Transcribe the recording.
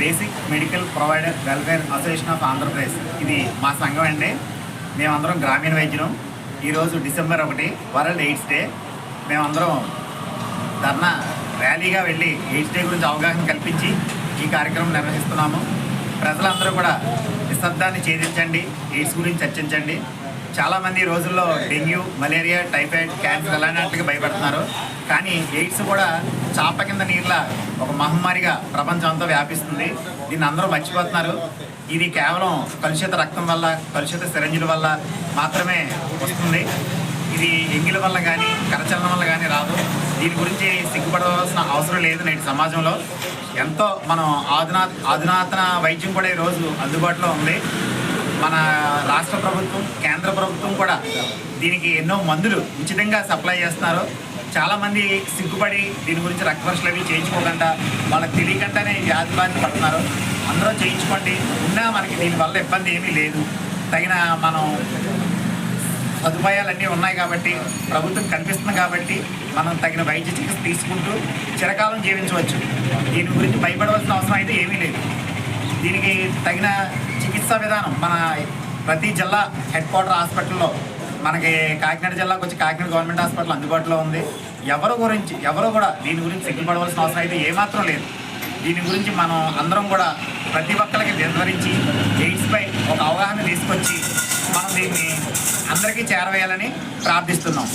Basic medical provider welfare association of Andhra Pradesh ఇది మా సంఘం అండి. మేమందరం గ్రామీణ వైద్యులం. ఈరోజు డిసెంబర్ ఒకటి వరల్డ్ ఎయిడ్స్ డే. మేమందరం ధర్నా ర్యాలీగా వెళ్ళి ఎయిడ్స్ డే గురించి అవగాహన కల్పించి ఈ కార్యక్రమం నిర్వహిస్తున్నాము. ప్రజలందరూ కూడా నిశ్శబ్దాన్ని ఛేదించండి ఎయిడ్స్ గురించి చర్చించండి. చాలామంది రోజుల్లో డెంగ్యూ మలేరియా టైఫాయిడ్ క్యాన్సర్ అలాంటి భయపడుతున్నారు. కానీ ఎయిడ్స్ కూడా చాప కింద నీళ్ళ ఒక మహమ్మారిగా ప్రపంచం అంతా వ్యాపిస్తుంది. దీన్ని అందరూ మర్చిపోతున్నారు. ఇది కేవలం కలుషిత రక్తం వల్ల కలుషిత సిరంజుల వల్ల మాత్రమే వస్తుంది. ఇది ఎంగిల వల్ల కానీ కరచలనం వల్ల కానీ రాదు. దీని గురించి సిగ్గుపడవలసిన అవసరం లేదు నేటి సమాజంలో. ఎంతో మనం ఆధునా అధునాతన వైద్యం కూడా ఈరోజు అందుబాటులో ఉంది. మన రాష్ట్ర ప్రభుత్వం కేంద్ర ప్రభుత్వం కూడా దీనికి ఎన్నో మందులు ఉచితంగా సప్లై చేస్తున్నారు. చాలామంది సిగ్గుపడి దీని గురించి రక్తపరీక్షలు అవి చేయించుకోకుండా వాళ్ళకి తెలియకుండానే వ్యాధి బారిన పడుతున్నారు. అందరూ చేయించుకోండి. ఉన్నా మనకి దీనివల్ల ఇబ్బంది ఏమీ లేదు. తగిన మనం సదుపాయాలన్నీ ఉన్నాయి కాబట్టి ప్రభుత్వం కనిపిస్తుంది కాబట్టి మనం తగిన వైద్య చికిత్స తీసుకుంటూ చిరకాలం జీవించవచ్చు. దీని గురించి భయపడవలసిన అవసరం అయితే ఏమీ లేదు. దీనికి తగిన చికిత్స విధానం. మన ప్రతి జిల్లా హెడ్ క్వార్టర్ హాస్పిటల్లో మనకి కాకినాడ జిల్లాకు వచ్చి కాకినాడ గవర్నమెంట్ హాస్పిటల్ అందుబాటులో ఉంది. ఎవరు గురించి ఎవరు కూడా దీని గురించి సిగ్గుపడవలసిన అవసరం అయితే ఏమాత్రం లేదు. దీని గురించి మనం అందరం కూడా ప్రతి ఒక్కరికి నిర్వహించి ఎయిడ్స్పై ఒక అవగాహన తీసుకొచ్చి మనం దీన్ని అందరికీ చేరవేయాలని ప్రార్థిస్తున్నాం.